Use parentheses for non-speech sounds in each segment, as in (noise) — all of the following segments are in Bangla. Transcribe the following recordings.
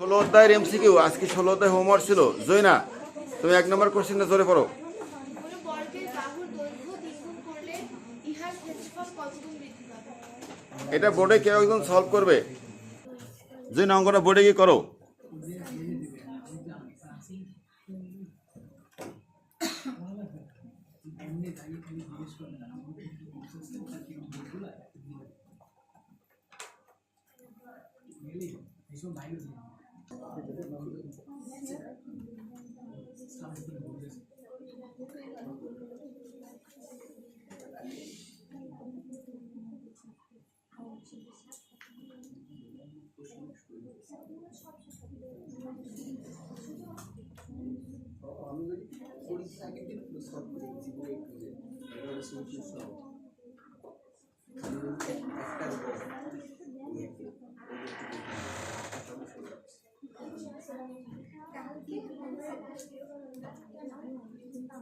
ষোলো অধ্যায়ের এমসিকিউ, আজকে ষোলো অধ্যায় হোমওয়ার্ক ছিল। জয়না, তুমি এক নম্বর কোশ্চেনটা জোরে পড়ো। এটা বোর্ডে কেউ একজন সলভ করবে। জয়না, অঙ্কটা বোর্ডে গিয়ে করো। পরীক্ষাকে কিন্তু সলভ করে দিচ্ছি পুরো একটু যে এটা হলো সিম্পল সলভ খালি বলতে একটার উপর ইয়াকে আবেদন করবেন একটা পদ্ধতি আছে সেই সাত থেকে আট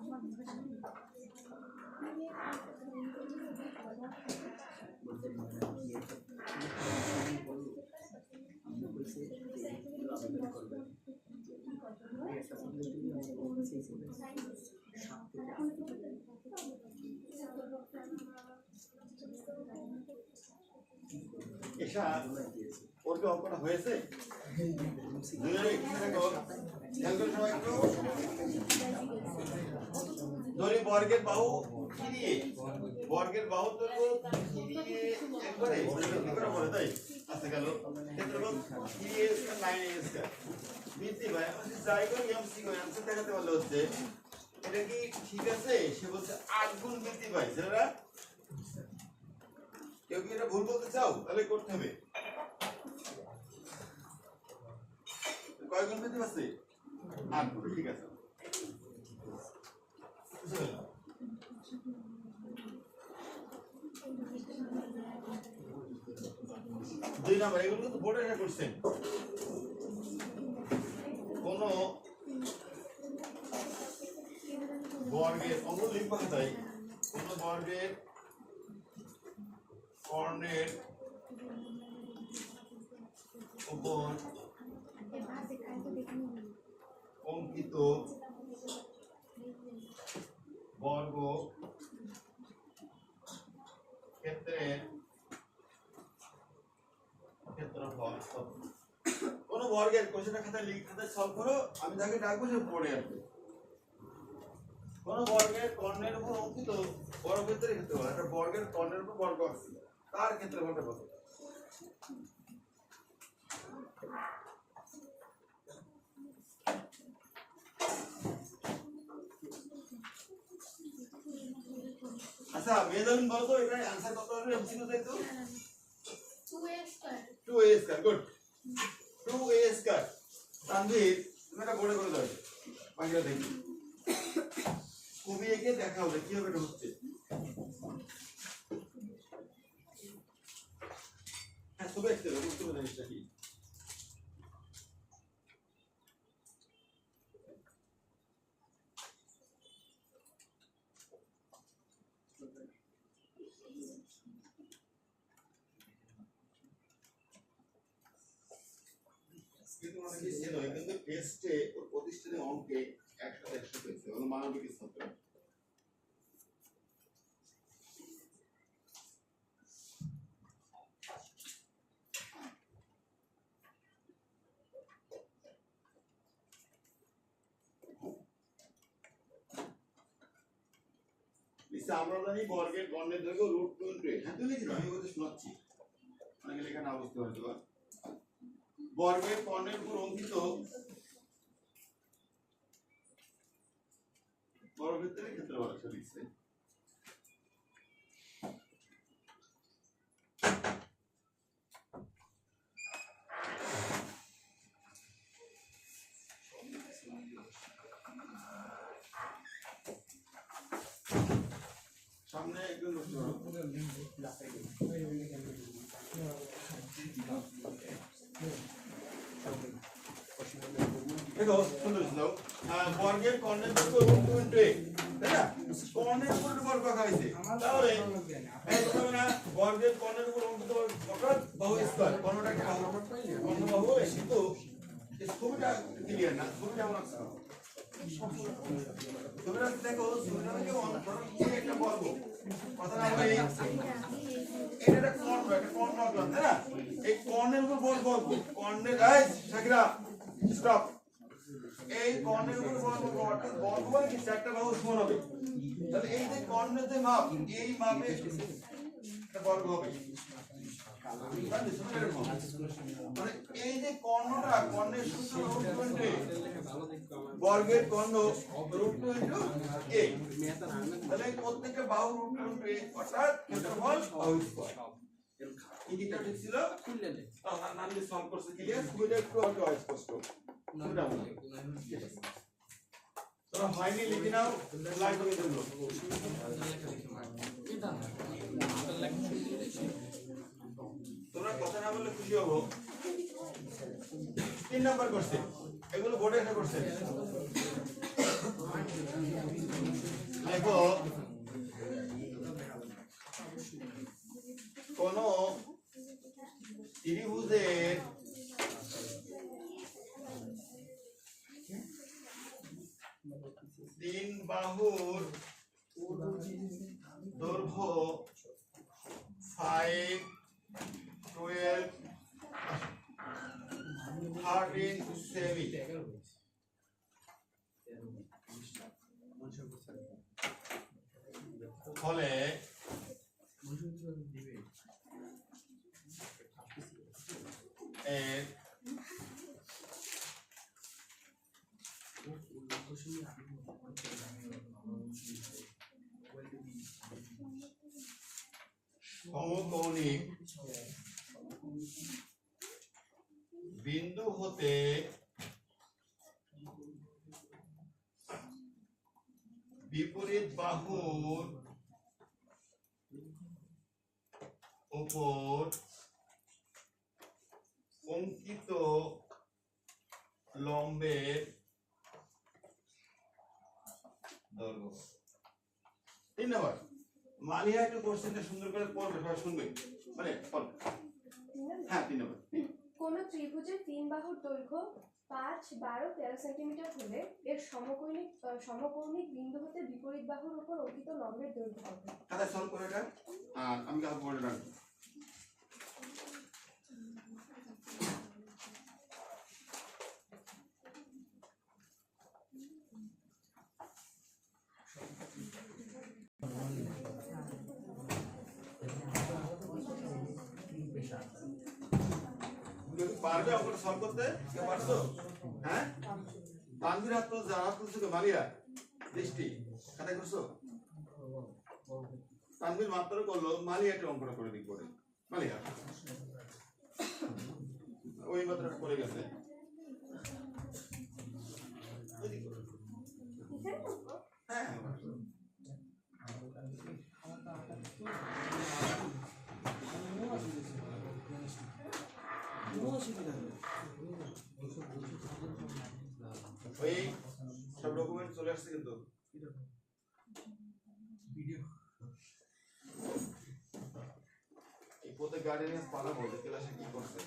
এসা ওর কি অঙ্কটা হয়েছে? (laughs) ধরি, বর্গের বাহু দিয়ে? বর্গের বাহু তো দিয়ে আচ্ছা গেল। ভাই যাই করি দেখাতে বলে হচ্ছে। এটা কি ঠিক আছে? সে বলছে, আট গুণ বৃদ্ধি পাই ছেলেরা, কেউ কি এটা ভুল বলতে চাও? তাহলে করতে হবে। কয় গুণ বৃদ্ধি আট গুণ ঠিক আছে। দুই নাম্বার, এগুলো তো বোর্ডে করছেন। কোন বর্গের লিখবা তাই, কোন বর্গের কর্ণের উপর অঙ্কিত বর্গ ক্ষেত্রের ক্ষেত্রফল? কোন বর্গের কোশ্চেনটা খাতায় লিখ খাতায় সলভ করো, আমি তাকে ডাকবো সে পড়ে আসবে কোন বর্গের কর্ণের উপর অঙ্কিত বর্গক্ষেত্রের ক্ষেত্রফল, একটা বর্গের কর্ণের উপর বর্গ আছে, তার ক্ষেত্রফলটা কত আচ্ছা মেজাবিন বলো তো এটা অ্যানসার কত হবে? এমসিকিউ দেখো two A square 2a square good 2a square Tanvir, তুমি এটা বড় করে দাও বাকিটা দেখি কবি একে দেখা হবে কি হবে এটা হচ্ছে। হ্যাঁ তবে একটু বুঝতে পারছি জিনিসটা কি কিন্তু অনেকে সে নয় কিন্তু টেস্টে ওর অঙ্কে একসাথে একশো পেয়েছে মানে মানবিক স্তরে। আমরা জানি বর্গের গণের দৈর্ঘ্য রুট টু ইন্টু এইট হ্যাঁ তুই লিখি আমি বলতে শোনাচ্ছি অনেকে লেখা না, বুঝতে পারতো বর্গের কর্ণের উপর অঙ্কিত বর্গক্ষেত্রের ক্ষেত্রফল একটা লিখছে সামনে একজন বসতে পারো দেখো সুন্দর সুন্দর আহ, বর্গের কর্ণের দৈর্ঘ্য রুট টু ইন্টু এইট তাই না? কর্ণের উপর বর্গ আঁকা হয়েছে তাহলে না। বর্গের কর্ণের উপর অঙ্কিত অর্থাৎ বাহু স্কয়ার কর্ণটা একটা বাহু? কর্ণ বাহু কিন্তু ছবিটা ক্লিয়ার না? ছবিটা আমার ছবিটা দেখো ছবিটা দেখে অন- ধরো এই একটা বর্গ কথা না এটা একটা কর্ণ একটা কর্ণ আঁকলাম তাই না? এই কর্ণের উপর বল বর্গ কর্ণের শাকিরা স্টপ এই কর্ণের উপর বর্গ অর্থাৎ বর্গ মানে কি? চারটা বাহু সমান হবে। তাহলে এই যে কর্ণের যে মাপ এই মাপে একটা বর্গ হবে। মানে এই যে কর্ণটা কর্ণের সূত্র বর্গের কর্ণ রুট টু ইন্টু এ তাহলে প্রত্যেকটা বাহু রুট টোয়েন্টি অর্থাৎ ক্ষেত্রফল বাহু স্কয়ার। এই ছিল? নাম দিয়ে সলভ করছে ক্লিয়ার সুবিধা একটু অস্পষ্ট। হয়নি লিখে নাও করে তোমরা কথা না বললে খুশি হব। তিন নাম্বার কোশ্চেন এগুলো বোর্ডে এসে করছে কোন ত্রিভুজের তিন বাহুর দৈর্ঘ্য ফাইভ টুয়েলভ থার্টিন সেমি ফলে এর সমকৌণিক বিন্দু হতে বিপরীত বাহুর উপর অঙ্কিত লম্বের দৈর্ঘ্য তিন নম্বর মালিয়া একটু কোশ্চেনটা সুন্দর করে পড়বে সবাই শুনবে। মানে পড়বে হ্যাঁ তিন নম্বর। কোন ত্রিভুজের তিন বাহুর দৈর্ঘ্য পাঁচ বারো তেরো সেন্টিমিটার হলে এর সমকৌণিক সমকৌণিক বিন্দু হতে বিপরীত বাহুর উপর অঙ্কিত লম্বের দৈর্ঘ্য হবে খাতায় সলভ করে এটা আর আমি কাউকে বলে রাখব তুমি কি পারবে অঙ্কটা সলভ করতে কে পারছ? হ্যাঁ? তানভীর হাত তুলছে আর হাত তুলছে কে মালিয়া দৃষ্টি খাতায় করছ তানবির মাত্র করল, মালিয়া একটা অঙ্কটা করে দিক করে মালিয়া। ওই মাত্র করে গেছে। গার্ডেনিয়াস পালাবো যে ক্লাসে কি করছে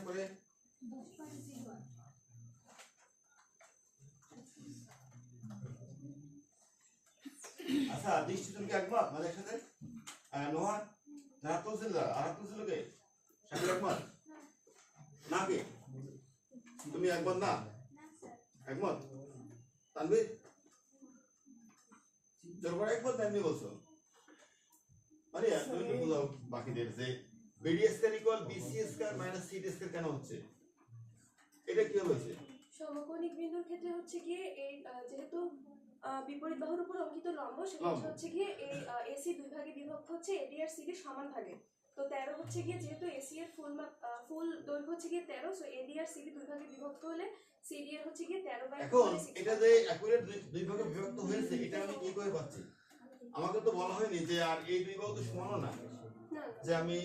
করে আচ্ছা দৃষ্টি তুমি একমত একসাথে আহ, নোহা না তুলছিল আর তুলছিল কে? সাথে একমত না কে? তুমি একমত? না একমত যখন একমত এমনি বলছো? মানে তুমি বোঝাও বাকিদের যে BD square equal BC square CT square কেন হচ্ছে? এটা কি হয়েছে? সমকোণিক বিন্দুর ক্ষেত্রে হচ্ছে গিয়ে এই যেহেতু বিপরীত বাহুর উপর অঙ্কিত লম্ব লম্ব। হচ্ছে গিয়ে এই এসি দুই ভাগে বিভক্ত হচ্ছে এডি আর সিডি সমান ভাগে। তো তেরো হচ্ছে গিয়ে যেহেতু এসি এর ফুল ফুল দৈর্ঘ্য হচ্ছে গিয়ে তেরো সো এডি আর সিডি দুই ভাগে বিভক্ত হলে সিডি এর হচ্ছে গিয়ে তেরো বাই এখন এটা যে অ্যাকুরেট দুই ভাগে বিভক্ত হয়েছে এটা আমি কি করে পাচ্ছি? আমাকে তো বলা হয়নি যে আর এই দুই ভাগ তো সমানও না। না যে আমি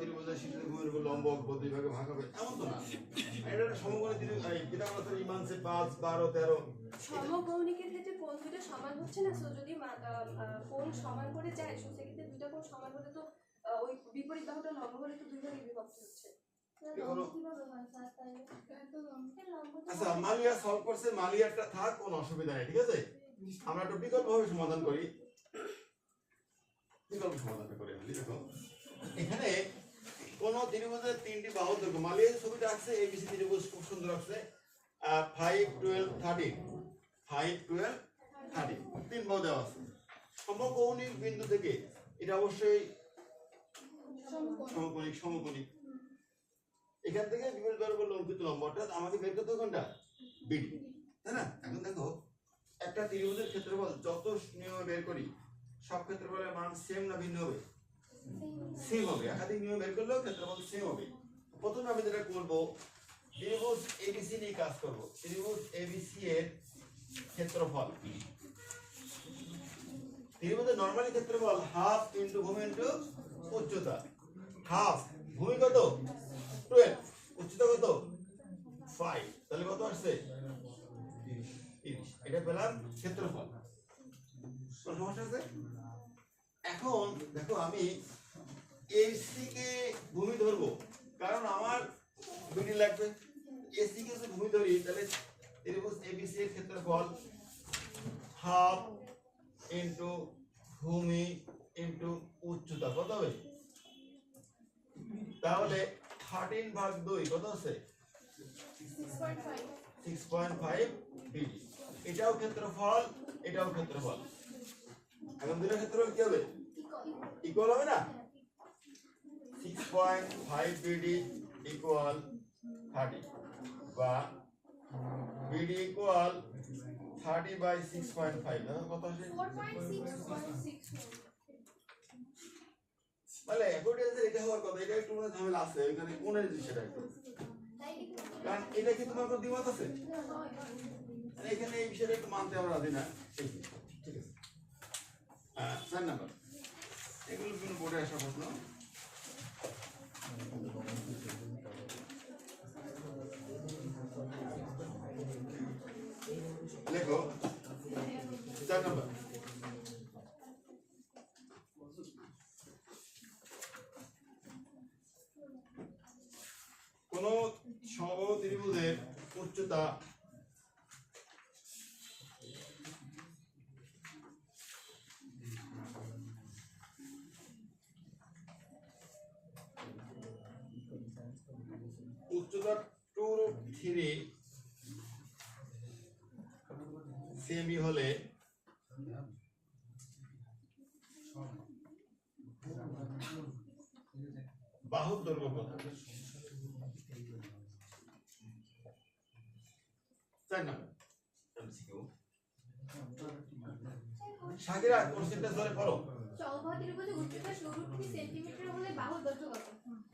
ত্রিভুজের শীর্ষ ভূমির উপর লম্ব অক্ষ দুই ভাগে ভাগ হবে এমন তো না। এটা একটা সমকোণী ত্রিভুজ এই পিথাগোরাসের ইমানসে 5 12 13 সমকৌণিকের ক্ষেত্রে কোণ দুটো সমান হচ্ছে না? সো যদি কোণ সমান করে যায় সো সেক্ষেত্রে দুইটা কোণ সমান হলে তো ওই বিপরীত বাহুটা লম্ব হলে তো দুই ভাগে বিভক্ত হচ্ছে। হয় আচ্ছা মালিয়া সলভ করছে মালিয়াটা থাক কোনো অসুবিধা নেই ঠিক আছে? আমরা একটু বিকল্পভাবে সমাধান করি। বিকল্প সমাধান করে দেখো। এখানে কোন ত্রিভুজের তিনটি বাহু দৈর্ঘ্য মালিয়া ছবিটা আছে এবিসি ত্রিভুজ খুব সুন্দর আছে। Five twelve thirteen five twelve thirteen তিন বাহু দেওয়া আছে। সমকৌণিক বিন্দু থেকে এটা অবশ্যই এখান থেকে বিপরীত লম্বিত লম্ব, অর্থাৎ আমাকে বের করতে কোনটা? বিডি। তাই না? এখন দেখো, একটা ত্রিভুজের ক্ষেত্রফল, যত নিয়মে বের করি, সব ক্ষেত্রফলের মান সেম না ভিন্ন হবে? সেম হবে। একাধিক নিয়ম বের করলেও ক্ষেত্রফল সেম হবে। প্রথমে আমি যেটা করব, ত্রিভুজ এবিসি নিয়ে কাজ করব। ত্রিভুজ এবিসি এর ক্ষেত্রফল। ত্রিভুজের নরমালি ক্ষেত্রফল হাফ ইন্টু ভূমি ইনটু উচ্চতা। হাফ ভূমি কত? টুয়েলভ উচ্চতা কত? ফাইভ তাহলে কত আসছে? এটা পেলাম ক্ষেত্রফল। কোনো এখন দেখো আমি এসি কে ভূমি ধরবো। কারণ আমার বিডি লাগবে। এসি কে যদি ভূমি ধরি, তাহলে ত্রিভুজ এবিসি এর ক্ষেত্রফল হাফ ইনটু ভূমি ইনটু উচ্চতা। কত হবে? তাহলে থার্টিন ভাগ দুই, কত আছে? সিক্স পয়েন্ট ফাইভ ডিগ্রি এটাও ক্ষেত্রফল এটাও ক্ষেত্রফল। এখন দুটো ক্ষেত্রফল কি হবে? ইকুয়াল হবে না? Six point five BD equal thirty বা BD equal thirty by six point five কত আসে? তাহলে অ্যাকর্ডিয়ান্সের এটা হওয়ার কথা এটা একটু মানে ঝামেলা আছে ওইখানে কোনের জিনিসটা একটু? কারণ এটা কি তোমার কোনো দ্বিমত আছে? মানে এখানে এই বিষয়টা একটু মানতে আমরা রাজি না। ঠিক আছে চার নাম্বার। এগুলো বিভিন্ন বোর্ডে আসা প্রশ্ন। টু রুট থ্রি সেমি হলে বাহুর দৈর্ঘ্য কত? চার নাম্বার। সাকিরা কোশ্চেনটা ধরে পড়ো চৌবাহ ত্রিভুজের উচ্চতা ষোলো সেন্টিমিটার হলে বাহুর দৈর্ঘ্য কত?